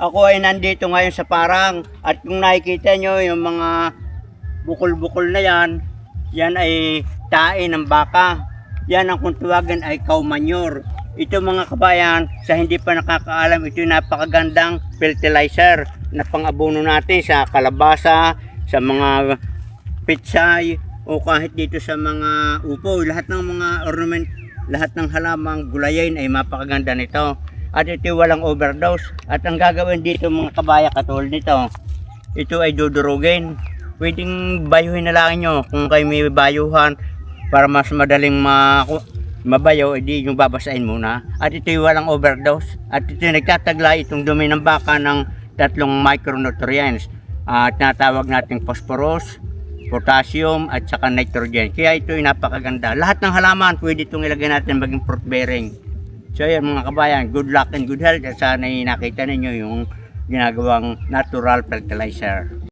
Ako ay nandito ngayon sa Parang at kung nakikita nyo yung mga bukol-bukol na yan, yan ay tae ng baka. Yan ang kung tawagan ay cow manure. Ito mga kabayan, sa hindi pa nakakaalam, ito yung napakagandang fertilizer na pang-abono natin sa kalabasa, sa mga pitsay, o kahit dito sa mga upo. Lahat ng mga ornament, lahat ng halamang gulayin ay mapakaganda nito. At ito walang overdose. At ang gagawin dito mga kabaya katulad nito, ito ay dudurugin. Pwedeng bayuhin na lang nyo kung kayo may bayuhan para mas madaling ma mabayaw, edi yung babasahin muna. At ito walang overdose. At ito yung nagtatagla itong dumi ng baka ng tatlong micronutrients. At natawag nating phosphorus, potassium at saka nitrogen. Kaya ito ay napakaganda. Lahat ng halaman pwede itong ilagay natin maging fruit bearing. So yan mga kabayan, good luck and good health at sana nakita ninyo yung ginagawang natural fertilizer.